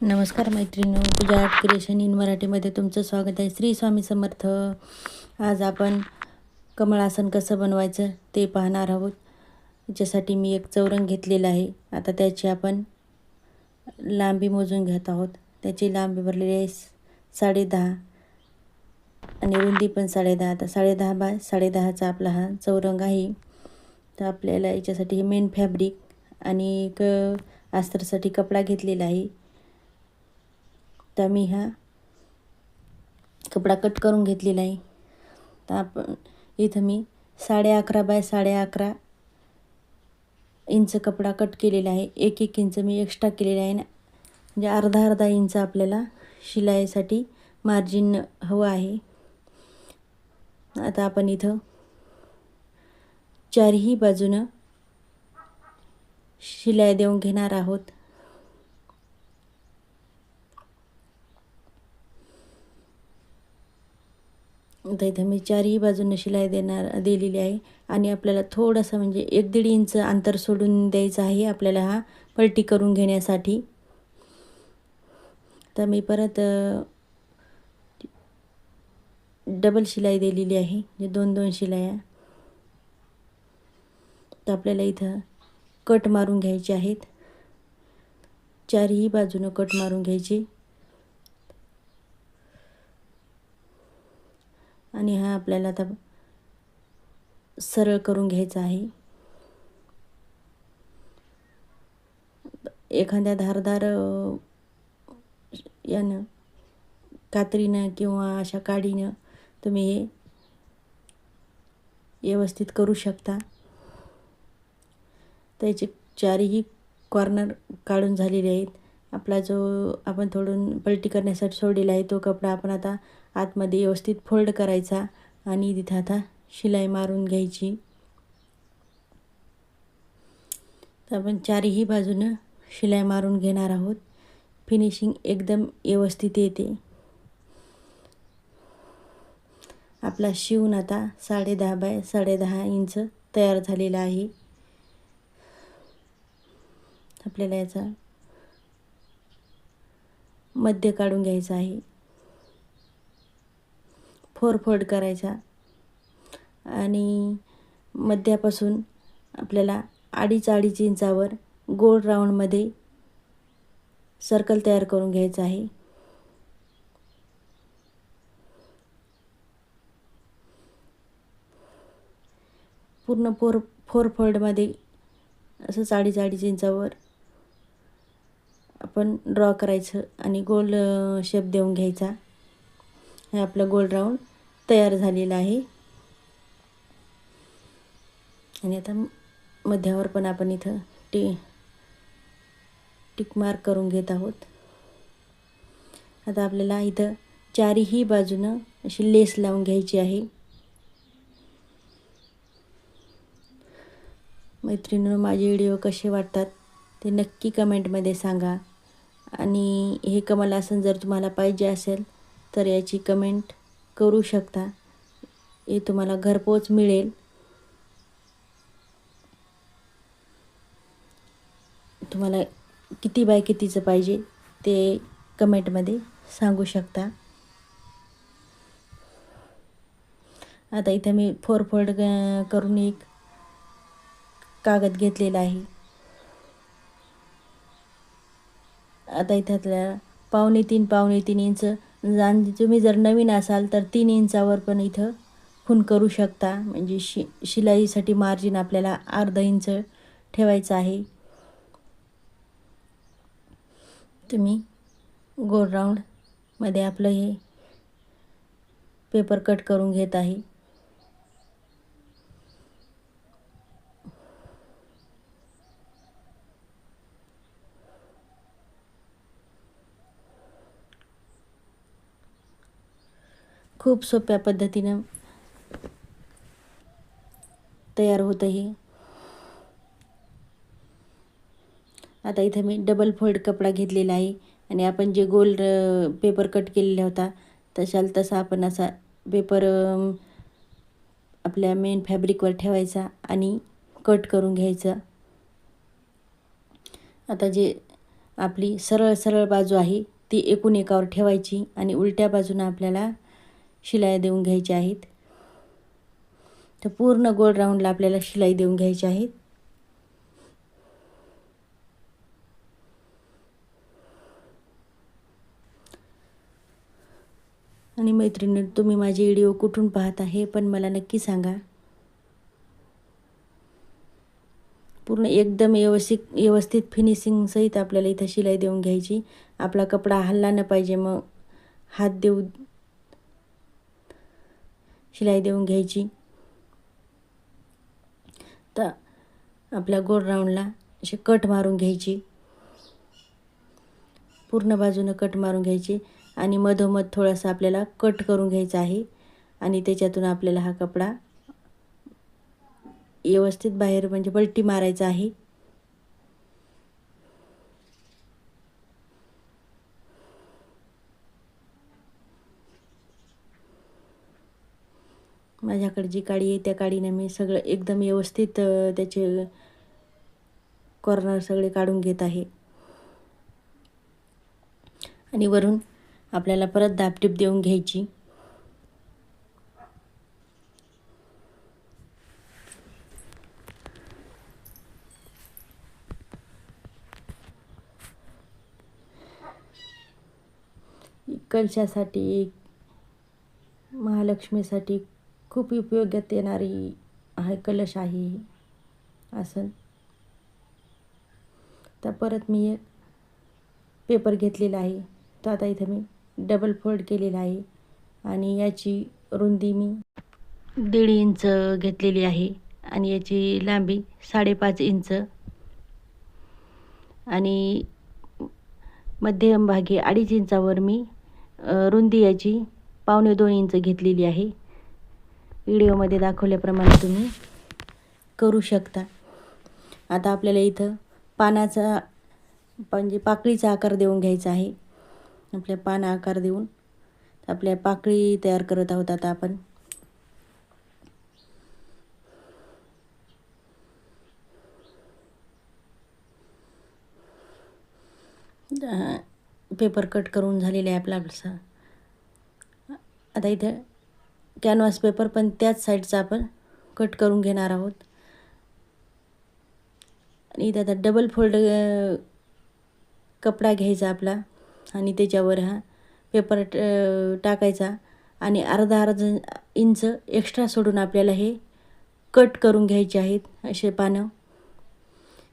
नमस्कार मैत्रिणी पूजा art creation in मराठीमध्ये तुमचं स्वागत आहे. श्री स्वामी समर्थ. आज आपण कमळासन कसं बनवायचं ते पाहणार आहोत. याच्यासाठी मी एक चौरंग घेतलेला आहे. आता त्याची आपण लांबी मोजून घेत आहोत. त्याची लांबी भरलेली आहे साडेदहा आणि रुंदी पण साडेदहा. आता साडेदहा बाय साडेदहाचा आपला हा चौरंग आहे. तर आपल्याला याच्यासाठी हे मेन फॅब्रिक आणि एक अस्त्रासाठी कपडा घेतलेला आहे. तर मी हा कपडा कट करून घेतलेला आहे. तर आपण इथं मी साडे अकरा बाय साडे अकरा इंच कपडा कट केलेला आहे. एक एक इंच मी एक्स्ट्रा केलेला आहे ना. म्हणजे अर्धा अर्धा इंच आपल्याला शिलाईसाठी मार्जिन हवं आहे. आता आपण इथं चारही बाजूनं शिलाई देऊन घेणार आहोत. आता इथं मी चारही बाजूनं शिलाई देणार दिलेली आहे. आणि आपल्याला थोडंसं म्हणजे एक दीड इंच अंतर सोडून द्यायचं आहे आपल्याला हा पलटी करून घेण्यासाठी. तर मी परत डबल शिलाई दिलेली आहे म्हणजे दोन दोन शिलाया. तर आपल्याला इथं कट मारून घ्यायचे आहेत. चारही बाजूनं कट मारून घ्यायची. आणि हा आपल्याला आता सरळ करून घ्यायचा आहे. एखाद्या धारदार यानं कात्रीनं किंवा अशा काडीनं तुम्ही हे व्यवस्थित करू शकता. त्याचे चारही कॉर्नर काढून झालेले आहेत. आपला जो आपण थोडून पलटी करण्यासाठी सोडलेला आहे तो कपडा आपण आता आतमध्ये व्यवस्थित फोल्ड करायचा आणि तिथं आता शिलाई मारून घ्यायची. तर आपण चारही बाजूनं शिलाई मारून घेणार आहोत. फिनिशिंग एकदम व्यवस्थित येते. आपला शिवून आता साडेदहा बाय साडेदहा इंच तयार झालेला आहे. आपल्याला याचा मध्य काढून घ्यायचा आहे. फोरफोड करायचा. आणि मध्यापासून आपल्याला अडीच अडीच इंचावर गोल राऊंडमध्ये सर्कल तयार करून घ्यायचं आहे. पूर्ण फोर फोर असंच अडीच अडीच इंचावर आपण ड्रॉ करायचं आणि गोल शेप देऊन घ्यायचा. हे आपलं गोल राऊंड तयार झालेलं आहे. आणि आता मध्यावर पण आपण इथं टी टिक मार्क करून घेत आहोत. आता आपल्याला इथं चारीही बाजूनं अशी लेस लावून घ्यायची आहे. मैत्रिणीनं माझे व्हिडिओ कसे वाटतात ते नक्की कमेंटमध्ये सांगा. आणि हे कमलासन जर तुम्हाला पाहिजे असेल तर याची कमेंट करू शकता. हे तुम्हाला घरपोच मिळेल. तुम्हाला किती बाय कितीचं पाहिजे ते कमेंटमध्ये सांगू शकता. आता इथं मी फोर फोल्ड करून एक कागद घेतलेला आहे. आता इथं आपल्याला पावणे तीन पावणे तीन इंच आणि तुम्ही जर नवीन असाल तर तीन इंचावर पण इथं खून करू शकता. म्हणजे शि शिलाईसाठी मार्जिन आपल्याला अर्धा इंच ठेवायचं आहे. तुम्ही गोल राऊंडमध्ये आपलं हे पेपर कट करून घेत आहे. खूप सोप्या पद्धतीनं तयार होतं हे. आता इथं मी डबल फोल्ड कपडा घेतलेला आहे आणि आपण जे गोल पेपर कट केलेला होता तशाल तसा आपण असा पेपर आपल्या मेन फॅब्रिकवर ठेवायचा आणि कट करून घ्यायचा. आता जे आपली सरळ सरळ बाजू आहे ती एकूण एकावर ठेवायची आणि उलट्या बाजूनं आपल्याला शिलाई देऊन घ्यायच्या आहेत. तर पूर्ण गोल राऊंडला आपल्याला शिलाई देऊन घ्यायची आहेत. आणि मैत्रिणी तुम्ही माझे व्हिडिओ कुठून पाहता हे पण मला नक्की सांगा. पूर्ण एकदम व्यवस्थित व्यवस्थित फिनिशिंगसहित आपल्याला इथं शिलाई देऊन घ्यायची. आपला कपडा हल्ला न पाहिजे मग हात देऊ शिलाई देऊन घ्यायची. तर आपल्या गोल राऊंडला असे कट मारून घ्यायची. पूर्ण बाजूनं कट मारून घ्यायची आणि मधोमध थोडासा आपल्याला कट करून घ्यायचा आहे. आणि त्याच्यातून आपल्याला हा कपडा व्यवस्थित बाहेर म्हणजे पलटी मारायचा आहे. माझ्याकडे जी काडी आहे त्या काडीनं मी सगळं एकदम व्यवस्थित त्याचे कॉर्नर सगळे काढून घेत आहे. आणि वरून आपल्याला परत दाबटीप देऊन घ्यायची. कलशासाठी महालक्ष्मीसाठी खूप उपयोगात येणारी आहे कलश आहे असं. तर परत मी एक पेपर घेतलेला आहे. तो आता इथं मी डबल फोल्ड केलेला आहे. आणि याची रुंदी मी दीड इंच घेतलेली आहे. आणि याची लांबी साडेपाच इंच. आणि मध्यमभागी अडीच इंचावर मी रुंदी याची पावणे दोन इंच घेतलेली आहे. व्हिडिओमध्ये दाखवल्याप्रमाणे तुम्ही करू शकता. आता आपल्याला इथं पानाचा म्हणजे पाकळीचा आकार देऊन घ्यायचा आहे. आपल्या पान आकार देऊन आपल्या पाकळी तयार करत आहोत आता आपण. पेपर कट करून झालेले आहे आपला आता इथे कॅनव्हास पेपर पण त्याच साईडचा आपण कट करून घेणार आहोत. आणि इथे आता डबल फोल्ड कपडा घ्यायचा आपला आणि त्याच्यावर हा पेपर टाकायचा आणि अर्धा अर्धा इंच एक्स्ट्रा सोडून आपल्याला हे कट करून घ्यायचे आहेत असे पानं.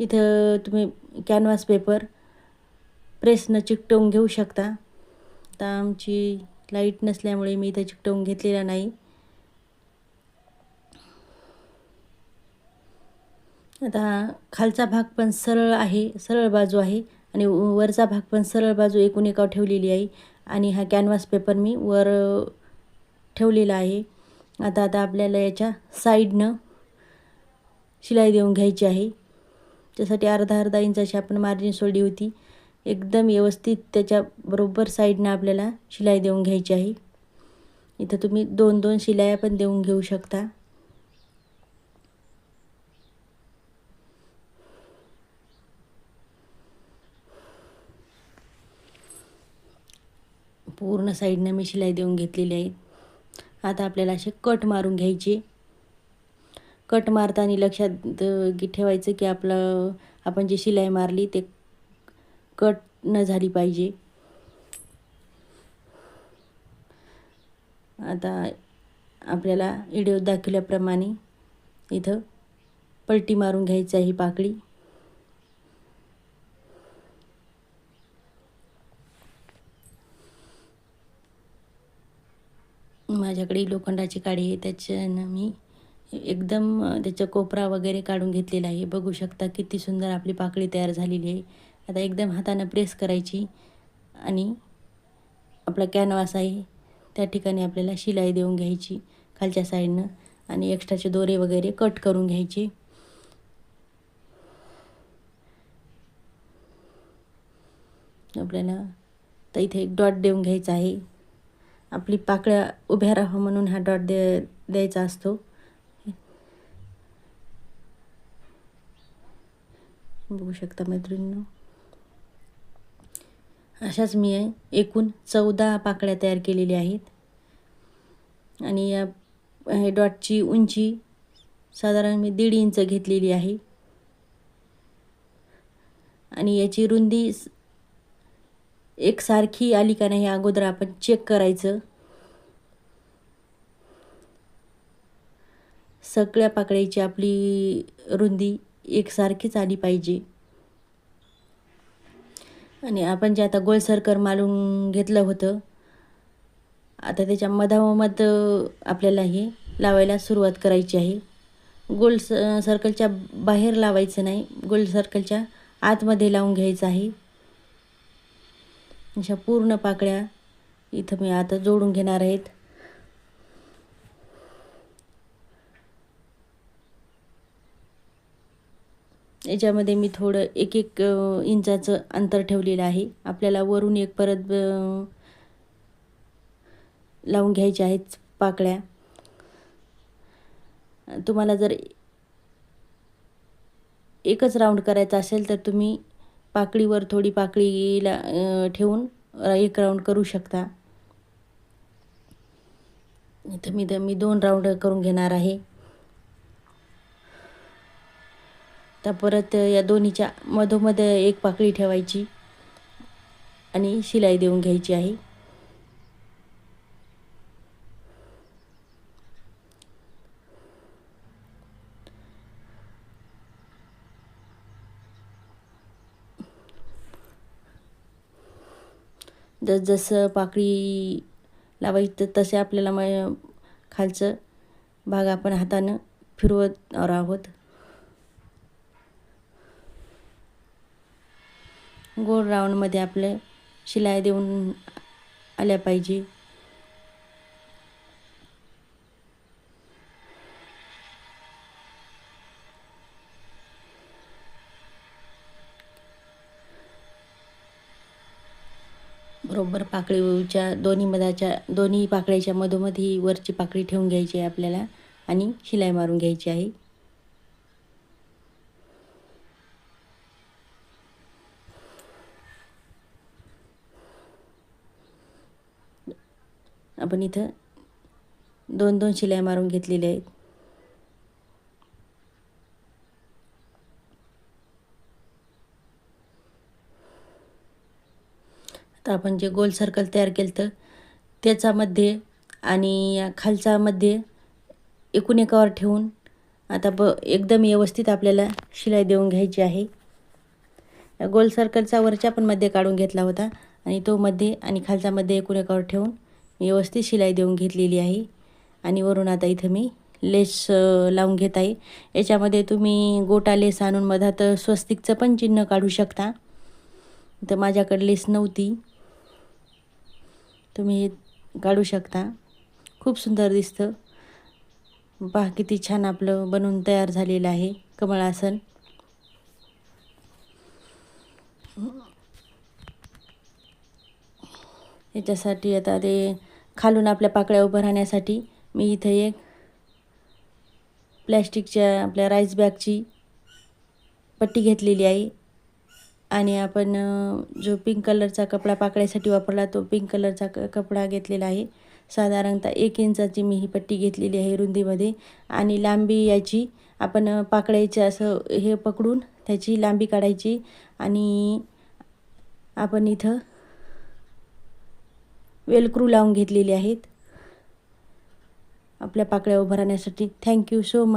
इथं तुम्ही कॅनव्हास पेपर प्रेसनं चिकटवून घेऊ शकता. आता आमची लाइट नसल्यामुळे मी इथं चिकटवून घेतलेला नाही. आता खालचा भाग पण सरळ आहे सरळ बाजू आहे आणि वरचा भाग पण सरळ बाजू एकूण एकावर ठेवलेली आहे आणि हा कॅनव्हास पेपर मी वर ठेवलेला आहे. आता आता आपल्याला याच्या साईडनं शिलाई देऊन घ्यायची आहे. त्यासाठी अर्धा अर्धा इंचाची आपण मार्जिन सोडली होती. एकदम व्यवस्थित त्याच्या बरोबर साईडनं आपल्याला शिलाई देऊन घ्यायची आहे. इथं तुम्ही दोन दोन शिलाया पण देऊन घेऊ शकता. पूर्ण साईडनं मी शिलाई देऊन घेतलेली आहे. आता आपल्याला असे कट मारून घ्यायचे. कट मारताना लक्षात ठेवायचं की आपलं आपण जी शिलाई मारली ते कट न झाली पाहिजे. आता आपल्याला व्हिडिओ दाखवल्याप्रमाणे इथं पलटी मारून घ्यायची आहे पाकळी. माझ्याकडे लोखंडाची काडी आहे त्याच्यानं मी एकदम त्याचा कोपरा वगैरे काढून घेतलेला आहे. बघू शकता किती सुंदर आपली पाकळी तयार झालेली आहे. आता एकदम हातानं प्रेस करायची आणि आपला कॅनवास आहे त्या ठिकाणी आपल्याला शिलाई देऊन घ्यायची खालच्या साईडनं आणि एक्स्ट्राचे दोरे वगैरे कट करून घ्यायचे. आपल्याला तर इथे एक डॉट देऊन घ्यायचा आहे. आपली पाकळ्या उभ्या राहावं म्हणून हा डॉट दे द्यायचा असतो. बघू शकता मैत्रिणींनो. अशाच मी एकूण चौदा पाकळ्या तयार केलेल्या आहेत. आणि या हे डॉटची उंची साधारण मी दीड इंच घेतलेली आहे. आणि याची रुंदी एकसारखी आली का नाही अगोदर आपण चेक करायचं. सगळ्या पाकळ्याची आपली रुंदी एकसारखीच आली पाहिजे. आणि आपण जे आता गोळसरकर सर्कल मारून घेतलं होतं आता त्याच्या मधामध आपल्याला हे लावायला सुरुवात करायची आहे. गोल स सर्कलच्या बाहेर लावायचं नाही गोल सर्कलच्या आतमध्ये लावून घ्यायचं आहे. अशा पूर्ण पाकळ्या इथं मी आता जोडून घेणार आहेत. याच्यामध्ये मी थोडं एक एक इंचाचं अंतर ठेवलेलं आहे. आपल्याला वरून एक परत लावून घ्यायच्या आहेत पाकळ्या. तुम्हाला जर एकच राऊंड करायचा असेल तर तुम्ही पाकळीवर थोडी पाकळीला ठेवून एक राऊंड करू शकता. इथं मी मी दोन राऊंड करून घेणार आहे. तर परत या दोन्हीच्या मधोमध एक पाकळी ठेवायची आणि शिलाई देऊन घ्यायची आहे. जसं पाकळी लावायची तर तसे आपल्याला मग खालचं भाग आपण हातानं फिरवत आहोत गोल राऊंडमध्ये आपले शिलाई देऊन आल्या पाहिजे. बरोबर पाकळीच्या दोन्ही मधाच्या दोन्ही पाकळ्याच्या मधोमध ही वरची पाकळी ठेवून घ्यायची आहे आपल्याला आणि शिलाई मारून घ्यायची आहे. आपण इथं दोन दोन शिलाई मारून घेतलेल्या आहेत. आता आपण जे गोल सर्कल तयार केलं तर त्याच्यामध्ये आणि खालच्यामध्ये एकूण एकावर ठेवून आता ब एकदम व्यवस्थित आपल्याला शिलाई देऊन घ्यायची आहे. गोल सर्कलचा वरच्या पण मध्ये काढून घेतला होता आणि तो मध्ये आणि खालचा मध्ये एकूण एकावर ठेवून व्यवस्थित शिलाई देऊन घेतलेली आहे. आणि वरून आता इथं मी लेस लावून घेत आहे. याच्यामध्ये तुम्ही गोटा लेस आणून मधात स्वस्तिकचं पण चिन्ह काढू शकता. तर माझ्याकडे लेस नव्हती. तुम्ही काढू शकता. खूप सुंदर दिसतं. पहा किती छान आपलं बनवून तयार झालेलं आहे कमळासन याच्यासाठी आता ते खालून आपल्या पाकळ्या उभं राहण्यासाठी मी इथं एक प्लॅस्टिकच्या आपल्या राईस बॅगची पट्टी घेतलेली आहे. आणि आपण जो पिंक कलरचा कपडा पाकळ्यासाठी वापरला तो पिंक कलरचा क कपडा घेतलेला आहे. साधारणतः एक इंचाची मी ही पट्टी घेतलेली आहे रुंदीमध्ये. आणि लांबी याची आपण पाकळ्याची असं हे पकडून त्याची लांबी काढायची. आणि आपण इथं वेलक्रू लावून घेतलेली आहेत. आपल्या पाकळ्या उभं राहण्यासाठी थँक्यू सो मच